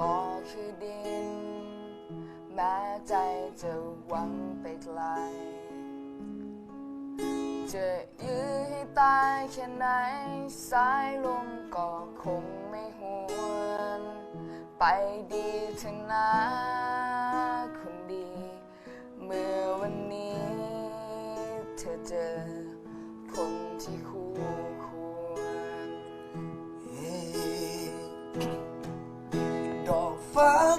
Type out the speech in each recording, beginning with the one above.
ก็คือดิน แม้ใจจะหวังไปไกล จะยื้อให้ตายแค่ไหน สายลมก็คงไม่หวนไปดีเถอะนะคนดี เมื่อวันนี้เธอเจอ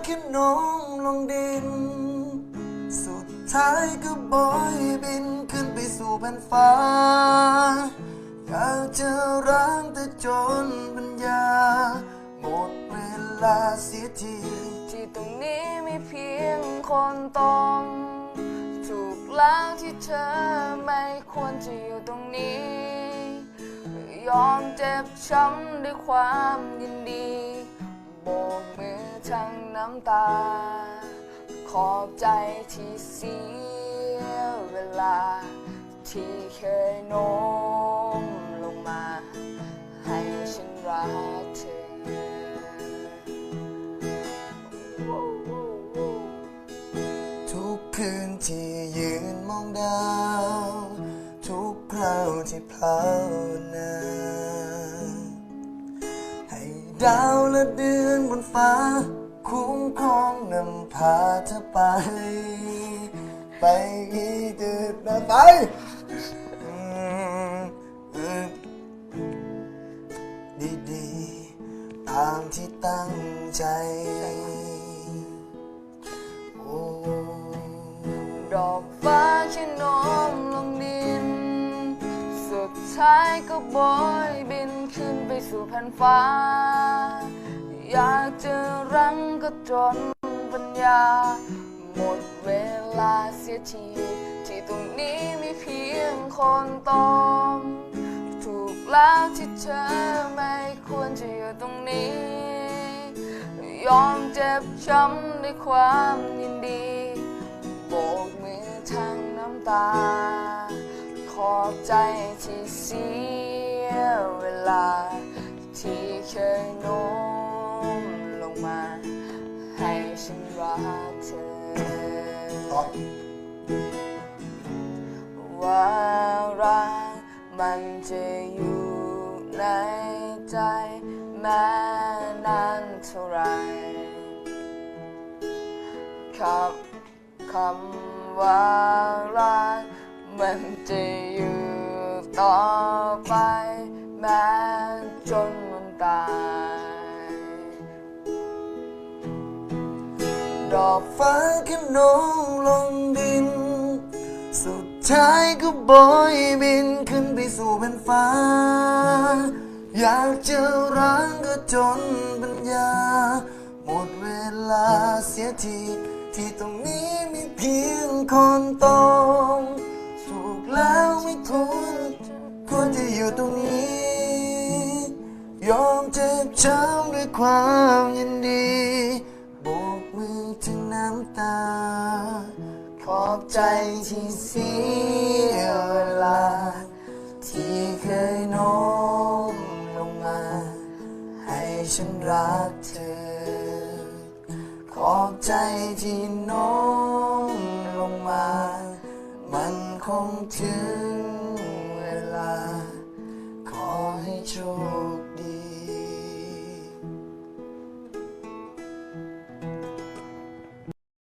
แค่น้องลงดิน สุดท้ายก็บอยบินขึ้นไปสู่แผ่นฟ้า อยากจะร้างแต่จนปัญญา หมดเวลาเสียที ที่ตรงนี้มีเพียงคนต้องถูกแล้วที่เธอไม่ควรจะอยู่ตรงนี้ ยอมเจ็บช้ำด้วยความยินดี ทั้งน้ำตา ขอบใจที่เสียเวลา ที่เคยโน้มลงมา ให้ฉันรักเธอ ทุกคืนที่ยืนมองดาว ทุกคราวที่ภาวนาให้ดาวและเดือนบนฟ้า คุ้มครองนำพาเธอไป ไปอีกเดือนะไปอืมเออดีๆ ตามที่ตั้งใจ โอ้ดอกฟ้าแค่โน้มลงดิน สุดท้ายก็โบอยบินขึ้นไปสู่แผ่นฟ้า อยากจะรั้งก็จนปัญญา หมดเวลาเสียที ที่ตรงนี้มีเพียงคนตองถูกแล้วที่เธอไม่ควรจะอยู่ตรงนี้ ยอมเจ็บช้ำด้วยความยินดีโบกมือทางน้ำตา ขอบใจที่เสียเวลา ว่ารักมันจะอยู่ในใจแม้นานเท่าไรคำคำว่ารักมันจะอยู่ต่อไปแม้จนวันตายดอกฟ้าแค่น้องลงดิน ท้ายก็บอยบินขึ้นไปสู่แผ่นฟ้า อยากจะร้างก็จนปัญญา หมดเวลาเสียที ที่ตรงนี้มีเพียงคนต้องถูกแล้วไม่ควรควรจะอยู่ตรงนี้ ยอมเจ็บช้ำด้วยความยินดีโบกมือถึงน้ำตา อบใจที่เสียเวลา ที่เคยโน้มลงมา ให้ฉันรักเธอ ขอบใจที่โน้มลงมา มันคงถึงเวลา ขอให้โชค